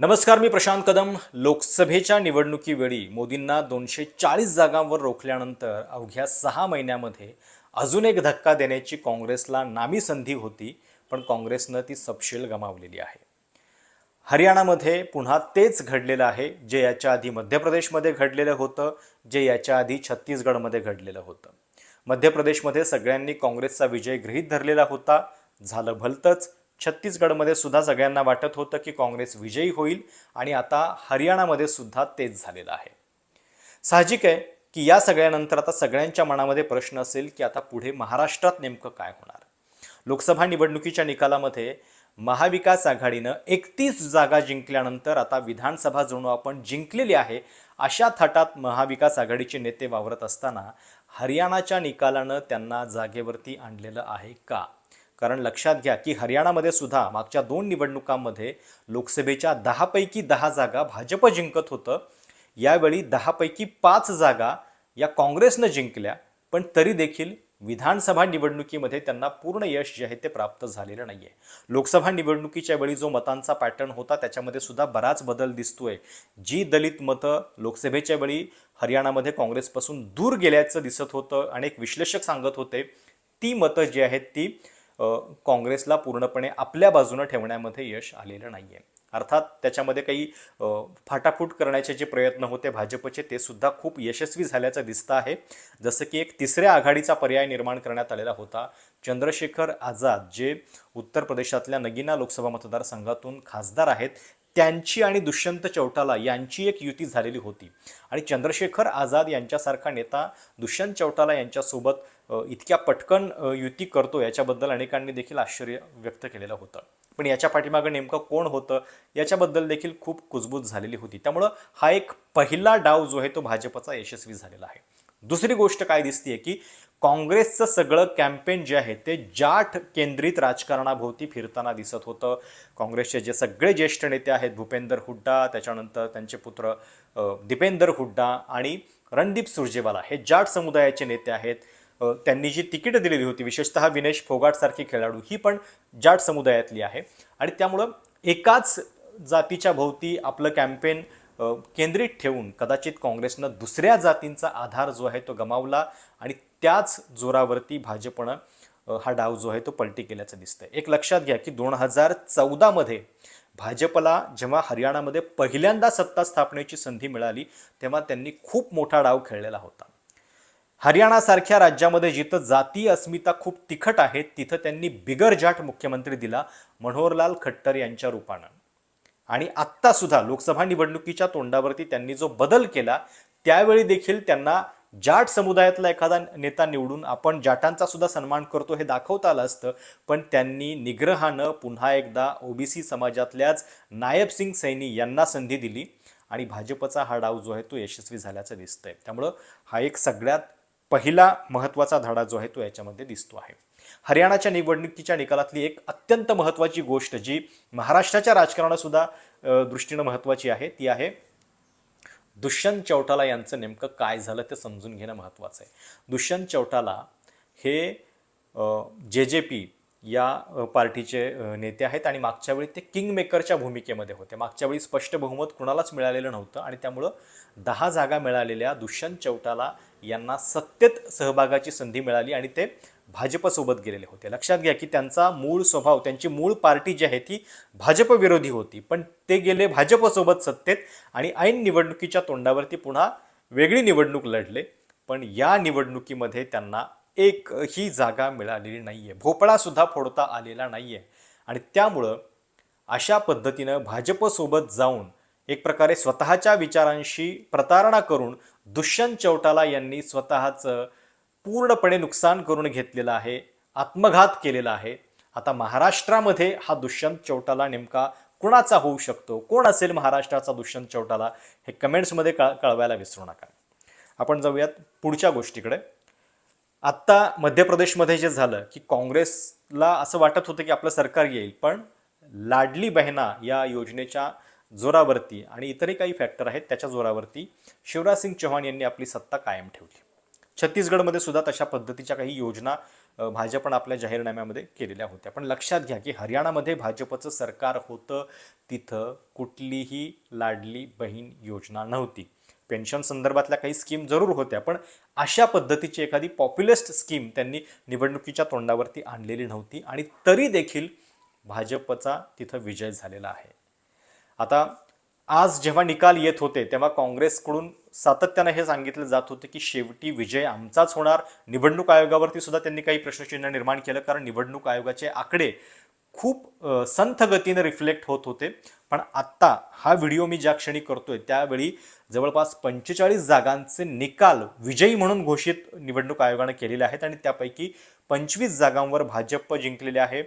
नमस्कार मी प्रशांत कदम. लोकसभेच्या निवडणुकीवेळी मोदींना दोनशे चाळीस जागांवर रोखल्यानंतर अवघ्या सहा महिन्यामध्ये अजून एक धक्का देण्याची काँग्रेसला नामी संधी होती पण काँग्रेसनं ती सपशेल गमावलेली आहे. हरियाणामध्ये पुन्हा तेच घडलेलं आहे जे याच्या आधी मध्य प्रदेशमध्ये घडलेलं होतं जे याच्या आधी छत्तीसगडमध्ये घडलेलं होतं. मध्य प्रदेशमध्ये सगळ्यांनी काँग्रेसचा विजय गृहीत धरलेला होता. झालं भलतंच छत्तीसगडमध्ये सुद्धा सगळ्यांना वाटत होतं की काँग्रेस विजयी होईल आणि आता हरियाणामध्ये सुद्धा तेच झालेलं आहे. साहजिक आहे की या सगळ्यानंतर आता सगळ्यांच्या मनामध्ये प्रश्न असेल की आता पुढे महाराष्ट्रात नेमकं काय होणार? लोकसभा निवडणुकीच्या निकालामध्ये महाविकास आघाडीनं एकतीस जागा जिंकल्यानंतर आता विधानसभा जणू आपण जिंकलेली आहे अशा थाटात महाविकास आघाडीचे नेते वावरत असताना हरियाणाच्या निकालानं त्यांना जागेवरती आणलेलं आहे का? कारण लक्षात घ्या की हरियाणामध्ये सुद्धा मागच्या दोन निवडणुकांमध्ये लोकसभेच्या दहापैकी दहा जागा भाजप जिंकत होतं. यावेळी दहापैकी पाच जागा या काँग्रेसनं जिंकल्या. पण तरी देखील विधानसभा निवडणुकीमध्ये त्यांना पूर्ण यश जे आहे ते प्राप्त झालेलं नाही आहे लोकसभा निवडणुकीच्या वेळी जो मतांचा पॅटर्न होता त्याच्यामध्ये सुद्धा बराच बदल दिसतोय. जी दलित मतं लोकसभेच्या वेळी हरियाणामध्ये काँग्रेसपासून दूर गेल्याचं दिसत होतं अनेक विश्लेषक सांगत होते ती मतं जी आहेत ती काँग्रेसला पूर्णपणे आपल्या बाजूनं ठेवण्यामध्ये यश आलेलं नाही आहे अर्थात त्याच्यामध्ये काही फाटाफूट करण्याचे जे प्रयत्न होते भाजपचे ते सुद्धा खूप यशस्वी झाल्याचं दिसतं आहे. जसं की एक तिसऱ्या आघाडीचा पर्याय निर्माण करण्यात आलेला होता. चंद्रशेखर आझाद जे उत्तर प्रदेशातल्या नगिना लोकसभा मतदारसंघातून खासदार आहेत त्यांची आणि दुष्यंत चौटाला यांची एक युती झालेली होती. आणि चंद्रशेखर आझाद यांच्यासारखा नेता दुष्यंत चौटाला यांच्यासोबत इतक्या पटकन युती करतो याच्याबद्दल अनेकांनी देखील आश्चर्य व्यक्त केलेलं होतं. पण याच्या पाठीमागं नेमकं कोण होतं याच्याबद्दल देखील खूप कुजबूज झालेली होती. त्यामुळं हा एक पहिला डाव जो आहे तो भाजपचा यशस्वी झालेला आहे. दुसरी गोष्ट काय दिसतीये की काँग्रेसचं सगळं कॅम्पेन जे आहे ते जाट केंद्रित राजकारणाभोवती फिरताना दिसत होतं. काँग्रेसचे जे सगळे ज्येष्ठ नेते आहेत भूपेंदर हुड्डा त्याच्यानंतर त्यांचे पुत्र दिपेंदर दीपेंदर हुड्डा आणि रणदीप सुरजेवाला हे जाट समुदायाचे नेते आहेत. त्यांनी जी तिकीटं दिलेली होती विशेषतः विनेश फोगाटसारखे खेळाडू ही पण जाट समुदायातली आहे. आणि त्यामुळं एकाच जातीच्या भोवती आपलं कॅम्पेन केंद्रित ठेवून कदाचित काँग्रेसनं दुसऱ्या जातींचा आधार जो आहे तो गमावला आणि त्याच जोरावरती भाजपनं हा डाव जो आहे तो पलटी केल्याचं दिसतंय. एक लक्षात घ्या की दोन हजार चौदामध्ये भाजपला जेव्हा हरियाणामध्ये पहिल्यांदा सत्ता स्थापनेची संधी मिळाली तेव्हा त्यांनी खूप मोठा डाव खेळलेला होता. हरियाणासारख्या राज्यामध्ये जिथं जातीय अस्मिता खूप तिखट आहे तिथं त्यांनी बिगर जाट मुख्यमंत्री दिला मनोहरलाल खट्टर यांच्या रूपानं. आणि आत्तासुद्धा लोकसभा निवडणुकीच्या तोंडावरती त्यांनी जो बदल केला त्यावेळी देखील त्यांना जाट समुदायातला एखादा नेता निवडून आपण जाटांचा सुद्धा सन्मान करतो हे दाखवता आलं असतं. पण त्यांनी निग्रहानं पुन्हा एकदा ओबीसी समाजातल्याच नायब सिंग सैनी यांना संधी दिली आणि भाजपचा हा डाव जो आहे तो यशस्वी झाल्याचं दिसतंय. त्यामुळं हा एक सगळ्यात पहिला महत्त्वाचा धडा जो आहे तो याच्यामध्ये दिसतो आहे. हरियाणाच्या निवडणुकीच्या निकालातली एक अत्यंत महत्त्वाची गोष्ट जी महाराष्ट्राच्या राजकारणासुद्धा दृष्टीनं महत्त्वाची आहे ती आहे दुष्यंत चौटाला यांचं नेमकं काय झालं ते समजून घेणं महत्त्वाचं आहे. दुष्यंत चौटाला हे जे जे पी या पार्टीचे नेते आहेत आणि मागच्या वेळी ते किंग मेकरच्या भूमिकेमध्ये होते. मागच्या वेळी स्पष्ट बहुमत कुणालाच मिळालेलं नव्हतं आणि त्यामुळं दहा जागा मिळालेल्या दुष्यंत चौटाला यांना सत्तेत सहभागाची संधी मिळाली आणि ते भाजपसोबत गेलेले होते. लक्षात घ्या की त्यांचा मूळ स्वभाव त्यांची मूळ पार्टी जी आहे ती भाजपविरोधी होती. पण ते गेले भाजपसोबत सत्तेत आणि ऐन निवडणुकीच्या तोंडावरती पुन्हा वेगळी निवडणूक लढले. पण या निवडणुकीमध्ये त्यांना एक ही जागा मिळालेली नाही आहे भोपळासुद्धा फोडता आलेला नाही आहे आणि त्यामुळं अशा पद्धतीनं भाजपसोबत जाऊन एक प्रकारे स्वतःच्या विचारांशी प्रतारणा करून दुष्यंत चौटाला यांनी स्वतःचं पूर्णपणे नुकसान करून घेतलेलं आहे आत्मघात केलेला आहे. आता महाराष्ट्रामध्ये हा दुष्यंत चौटाला नेमका कुणाचा होऊ शकतो? कोण असेल महाराष्ट्राचा दुष्यंत चौटाला? हे कमेंट्समध्ये कळ कळवायला विसरू नका. आपण जाऊयात पुढच्या गोष्टीकडे. आत्ता मध्य प्रदेशमध्ये जे झालं की काँग्रेसला असं वाटत होतं की आपलं सरकार येईल पण लाडली बहिणा या योजनेच्या जोरावरती आणि इतरही काही फॅक्टर आहेत त्याच्या जोरावरती शिवराज सिंग चौहान यांनी आपली सत्ता कायम ठेवली. छत्तीसगडमध्ये सुद्धा तशा पद्धतीच्या काही योजना भाजपनं आपल्या जाहीरनाम्यामध्ये केलेल्या होत्या. पण लक्षात घ्या की हरियाणामध्ये भाजपचं सरकार होतं तिथं कुठलीही लाडली बहीण योजना नव्हती. पेन्शन संदर्भातल्या काही स्कीम जरूर होत्या पण अशा पद्धतीची एखादी पॉप्युलिस्ट स्कीम त्यांनी निवडणुकीच्या तोंडावरती आणलेली नव्हती आणि तरी देखील भाजपचा तिथं विजय झालेला आहे. आता आज जेव्हा निकाल येत होते तेव्हा काँग्रेसकडून सातत्यानं हे सांगितलं जात होतं की शेवटी विजय आमचाच होणार. निवडणूक आयोगावरती सुद्धा त्यांनी काही प्रश्नचिन्ह निर्माण केलं कारण निवडणूक आयोगाचे आकडे खूप संथ गतीनं रिफ्लेक्ट होत होते. पण आत्ता हा व्हिडिओ मी ज्या क्षणी करतोय त्यावेळी जवळपास पंचेचाळीस जागांचे निकाल विजयी म्हणून घोषित निवडणूक आयोगानं केलेले आहेत आणि त्यापैकी पंचवीस जागांवर भाजप जिंकलेले आहे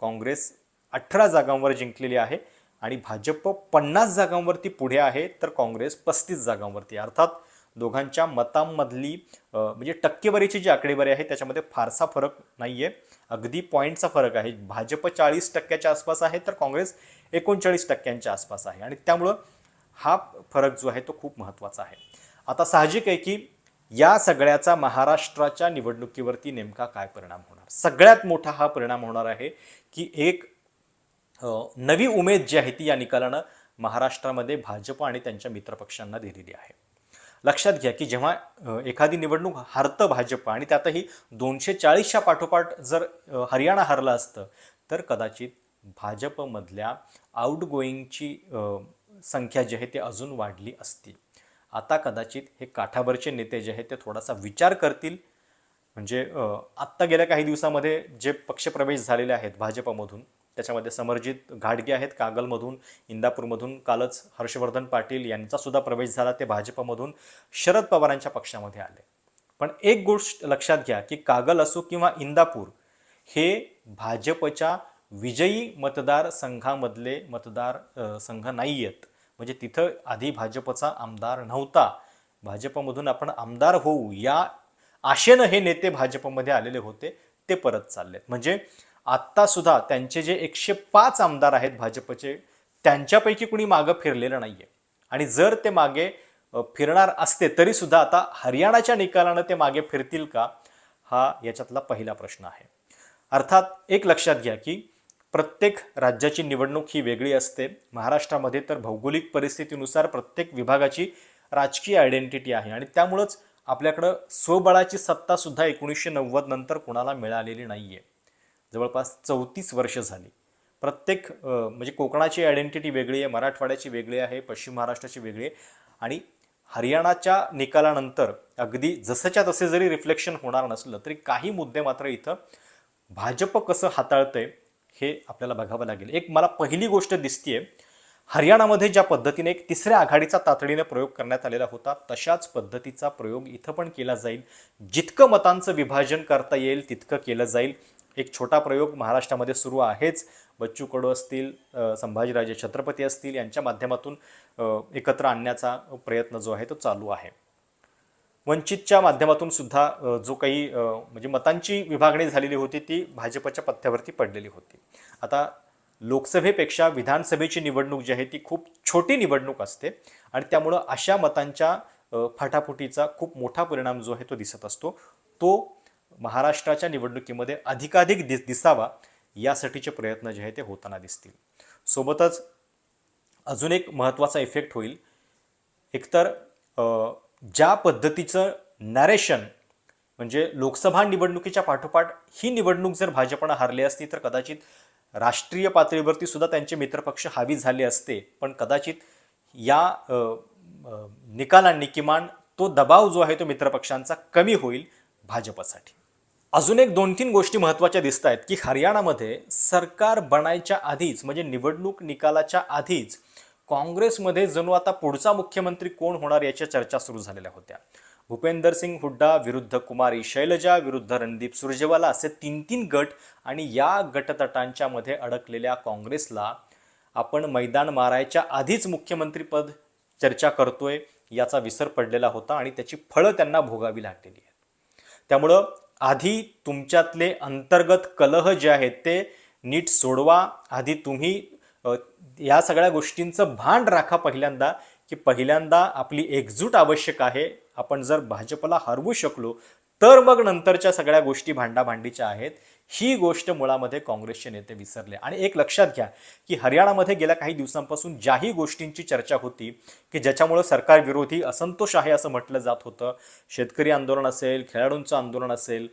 काँग्रेस अठरा जागांवर जिंकलेली आहे आणि भाजप पन्नास जागांवरती पुढे आहे तर काँग्रेस पस्तीस जागांवरती अर्थात दोघांच्या मतांमधली म्हणजे टक्केवारीची जी आकडेवारी आहे त्याच्यामध्ये फारसा फरक नाही आहे अगदी पॉईंटचा फरक आहे. भाजप चाळीस टक्क्याच्या आसपास आहे तर काँग्रेस एकोणचाळीस टक्क्यांच्या आसपास आहे. आणि त्यामुळं हा फरक जो आहे तो खूप महत्त्वाचा आहे. आता साहजिक आहे की या सगळ्याचा महाराष्ट्राच्या निवडणुकीवरती नेमका काय परिणाम होणार? सगळ्यात मोठा हा परिणाम होणार आहे की एक नवी उमेद जी आहे ती या निकालानं महाराष्ट्रामध्ये भाजप आणि त्यांच्या मित्रपक्षांना दिलेली आहे. लक्षात घ्या की जेव्हा एखादी निवडणूक हारतं भाजप आणि त्यातही दोनशे चाळीसच्या पाठोपाठ जर हरियाणा हरलं असतं तर कदाचित भाजपमधल्या आउटगोईंगची संख्या जी आहे ती अजून वाढली असती. आता कदाचित हे काठावरचे नेते जे आहेत ते थोडासा विचार करतील. म्हणजे आत्ता गेल्या काही दिवसामध्ये जे पक्षप्रवेश झालेले आहेत भाजपमधून त्याच्यामध्ये समरजित घाटगे आहेत कागलमधून इंदापूरमधून कालच हर्षवर्धन पाटील यांचा सुद्धा प्रवेश झाला ते भाजपमधून शरद पवारांच्या पक्षामध्ये आले. पण एक गोष्ट लक्षात घ्या की कागल असो किंवा इंदापूर हे भाजपच्या विजयी मतदार संघामधले मतदार संघ नाही आहेत म्हणजे तिथं आधी भाजपचा आमदार नव्हता. भाजपमधून आपण आमदार होऊ या आशेनं हे नेते भाजपमध्ये आलेले होते ते परत चाललेत. म्हणजे आत्तासुद्धा त्यांचे जे एकशे पाच आमदार आहेत भाजपचे त्यांच्यापैकी कुणी मागं फिरलेलं नाही आहे आणि जर ते मागे फिरणार असते तरीसुद्धा आता हरियाणाच्या निकालानं ते मागे फिरतील का? हा याच्यातला पहिला प्रश्न आहे. अर्थात एक लक्षात घ्या की प्रत्येक राज्याची निवडणूक ही वेगळी असते. महाराष्ट्रामध्ये तर भौगोलिक परिस्थितीनुसार प्रत्येक विभागाची राजकीय आयडेंटिटी आहे. आणि त्यामुळंच आपल्याकडं स्वबळाची सत्तासुद्धा एकोणीसशे नव्वद नंतर कुणाला मिळालेली नाही आहे जवळपास चौतीस वर्ष झाली. प्रत्येक म्हणजे कोकणाची आयडेंटिटी वेगळी आहे मराठवाड्याची वेगळी आहे पश्चिम महाराष्ट्राची वेगळी आहे आणि हरियाणाच्या निकालानंतर अगदी जसंच्या तसे जरी रिफ्लेक्शन होणार नसलं तरी काही मुद्दे मात्र इथं भाजप कसं हाताळतंय हे आपल्याला बघावं लागेल. एक मला पहिली गोष्ट दिसतीये हरियाणामध्ये ज्या पद्धतीने एक तिसऱ्या आघाडीचा तातडीने प्रयोग करण्यात आलेला होता तशाच पद्धतीचा प्रयोग इथं पण केला जाईल. जितकं मतांचं विभाजन करता येईल तितकं केलं जाईल. एक छोटा प्रयोग महाराष्ट्रामध्ये सुरू आहेच. बच्चू कडू असतील संभाजीराजे छत्रपती असतील यांच्या माध्यमातून एकत्र आणण्याचा प्रयत्न जो आहे तो चालू आहे. वंचितच्या माध्यमातून सुद्धा जो काही म्हणजे मतांची विभागणी झालेली होती ती भाजपच्या पथ्यावरती पडलेली होती. आता लोकसभेपेक्षा विधानसभेची निवडणूक जी आहे ती खूप छोटी निवडणूक असते आणि त्यामुळं अशा मतांच्या फाटाफुटीचा खूप मोठा परिणाम जो आहे तो दिसत असतो. तो महाराष्ट्राच्या निवडणुकीमध्ये अधिकाधिक दिस दिसावा यासाठीचे प्रयत्न जे आहे ते होताना दिसतील. सोबतच अजून एक महत्त्वाचा इफेक्ट होईल. एकतर ज्या पद्धतीचं नॅरेशन म्हणजे लोकसभा निवडणुकीच्या पाठोपाठ ही निवडणूक जर भाजपनं हारली असती तर कदाचित राष्ट्रीय पातळीवरती सुद्धा त्यांचे मित्रपक्ष हावी झाले असते. पण कदाचित या निकालांनी किमान तो दबाव जो आहे तो मित्रपक्षांचा कमी होईल भाजपसाठी. अजून एक दोन तीन गोष्टी महत्त्वाच्या दिसत आहेत की हरियाणामध्ये सरकार बनायच्या आधीच म्हणजे निवडणूक निकालाच्या आधीच काँग्रेसमध्ये जणू आता पुढचा मुख्यमंत्री कोण होणार याच्या चर्चा सुरू झालेल्या होत्या. भूपेंदर सिंग हुड्डा विरुद्ध कुमारी शैलजा विरुद्ध रणदीप सुरजेवाला असे तीन तीन गट आणि या गटतटांच्या मध्ये अडकलेल्या काँग्रेसला आपण मैदान मारायच्या आधीच मुख्यमंत्रीपद चर्चा करतोय याचा विसर पडलेला होता आणि त्याची फळं त्यांना भोगावी लागलेली आहेत. त्यामुळं आधी तुमच्यातले अंतर्गत कलह जे आहेत ते नीट सोडवा. आधी तुम्ही या सगळ्या गोष्टींचं भान राखा पहिल्यांदा की पहिल्यांदा आपली एकजूट आवश्यक आहे. आपण जर भाजपला हरवू शकलो तर मग नंतरच्या सगळ्या गोष्टी भांडाभांडीच्या आहेत. ही गोष्ट मुळामध्ये काँग्रेसचे नेते विसरले. आणि एक लक्षात घ्या की हरियाणामध्ये गेल्या काही दिवसांपासून ज्याही गोष्टींची चर्चा होती की ज्याच्यामुळं सरकार विरोधी असंतोष आहे असं म्हटलं जात होतं. शेतकरी आंदोलन असेल खेळाडूंचं आंदोलन असेल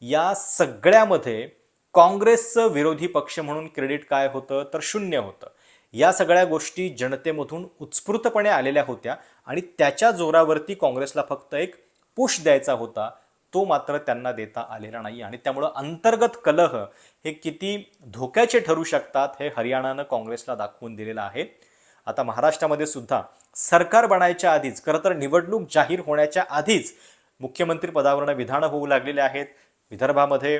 या सगळ्यामध्ये काँग्रेसचं विरोधी पक्ष म्हणून क्रेडिट काय होतं? तर शून्य होतं. या सगळ्या गोष्टी जनतेमधून उत्स्फूर्तपणे आलेल्या होत्या आणि त्याच्या जोरावरती काँग्रेसला फक्त एक पुश द्यायचा होता. तो मात्र त्यांना देता आलेला नाही. आणि त्यामुळं अंतर्गत कलह हे किती धोक्याचे ठरू शकतात हे हरियाणानं काँग्रेसला दाखवून दिलेलं आहे. आता महाराष्ट्रामध्ये सुद्धा सरकार बनायच्या आधीच खरं तर निवडणूक जाहीर होण्याच्या आधीच मुख्यमंत्री पदावरनं विधानं होऊ लागलेले आहेत. विदर्भामध्ये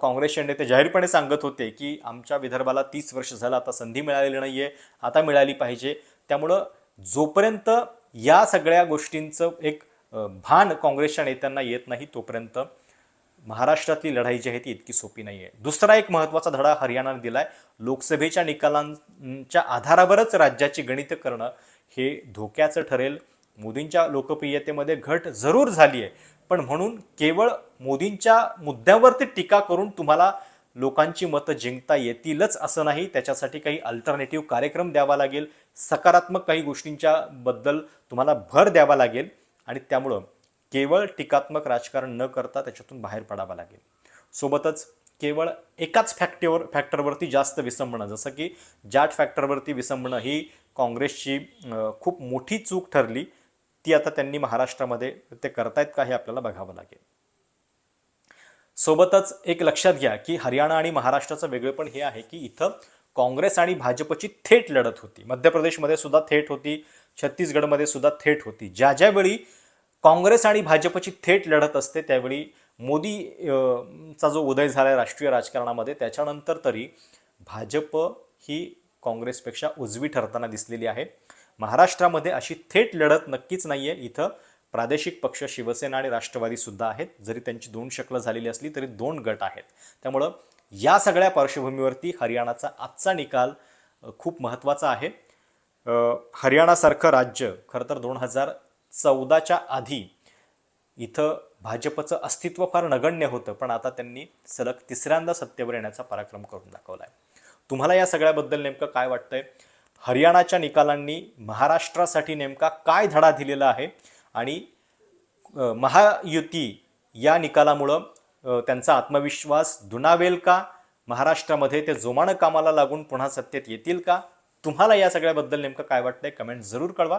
काँग्रेसचे नेते जाहीरपणे सांगत होते की आमच्या विदर्भाला तीस वर्ष झालं आता संधी मिळालेली नाही आहे आता मिळाली पाहिजे. त्यामुळं जोपर्यंत या सगळ्या गोष्टींचं एक भान काँग्रेसच्या नेत्यांना येत नाही तोपर्यंत महाराष्ट्रातली लढाई जी आहे ती इतकी सोपी नाही आहे दुसरा एक महत्त्वाचा धडा हरियाणाने आहे लोकसभेच्या निकालांच्या आधारावरच राज्याची गणित करणं हे धोक्याचं ठरेल. मोदींच्या लोकप्रियतेमध्ये घट जरूर झाली आहे पण म्हणून केवळ मोदींच्या मुद्द्यावरती टीका करून तुम्हाला लोकांची मतं जिंकता येतीलच असं नाही. त्याच्यासाठी काही अल्टरनेटिव्ह कार्यक्रम द्यावा लागेल. सकारात्मक काही गोष्टींच्या बद्दल तुम्हाला भर द्यावा लागेल. आणि त्यामुळं केवळ टीकात्मक राजकारण न करता त्याच्यातून बाहेर पडावं लागेल. सोबतच केवळ एकाच फॅक्टरवर फॅक्टरवरती जास्त विसंबणं जसं की जाट फॅक्टरवरती विसंबणं ही काँग्रेसची खूप मोठी चूक ठरली ती आता त्यांनी महाराष्ट्रामध्ये ते करतायत का हे आपल्याला बघावं लागेल. सोबतच एक लक्षात घ्या की हरियाणा आणि महाराष्ट्राचं वेगळेपण हे आहे की इथं काँग्रेस आणि भाजपची थेट लढत होती. मध्य प्रदेशमध्ये सुद्धा थेट होती छत्तीसगडमध्ये सुद्धा थेट होती. ज्या ज्यावेळी काँग्रेस आणि भाजपची थेट लढत असते त्यावेळी मोदी चा जो उदय झाला आहे राष्ट्रीय राजकारणामध्ये त्याच्यानंतर तरी भाजप ही काँग्रेसपेक्षा उजवी ठरताना दिसलेली आहे. महाराष्ट्रामध्ये अशी थेट लढत नक्कीच नाही आहे इथं प्रादेशिक पक्ष शिवसेना आणि राष्ट्रवादी सुद्धा आहेत. जरी त्यांची दोन शक्ल झालेली असली तरी दोन गट आहेत. त्यामुळं या सगळ्या पार्श्वभूमीवरती हरियाणाचा आजचा निकाल खूप महत्त्वाचा आहे. हरियाणासारखं राज्य खरं तर दोन हजार चौदाच्या आधी इथं भाजपचं अस्तित्व फार नगण्य होतं पण आता त्यांनी सलग तिसऱ्यांदा सत्तेवर येण्याचा पराक्रम करून दाखवला आहे तुम्हाला या सगळ्याबद्दल नेमकं काय वाटतंय? हरियाणाच्या निकालांनी महाराष्ट्रासाठी नेमका काय धडा दिलेला आहे? आणि महायुती या निकालामुळं त्यांचा आत्मविश्वास दुणावेल का? महाराष्ट्रामध्ये ते जोमानं कामाला लागून पुन्हा सत्तेत येतील का? तुम्हाला या सगळ्याबद्दल नेमकं काय वाटतंय? कमेंट जरूर कळवा.